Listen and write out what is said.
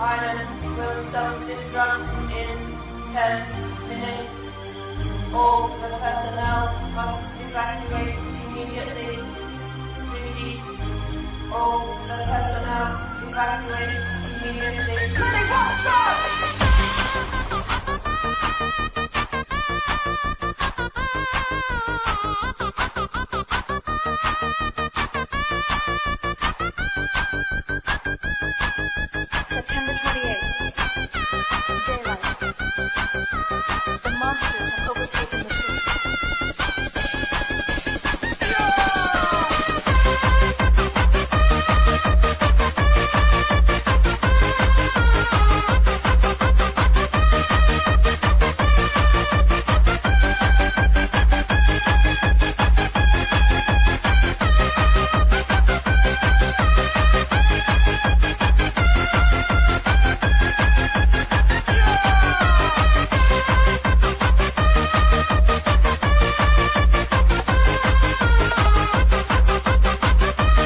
island will self-destruct in 10 minutes. All the personnel must evacuate immediately. Repeat. All the personnel evacuate immediately.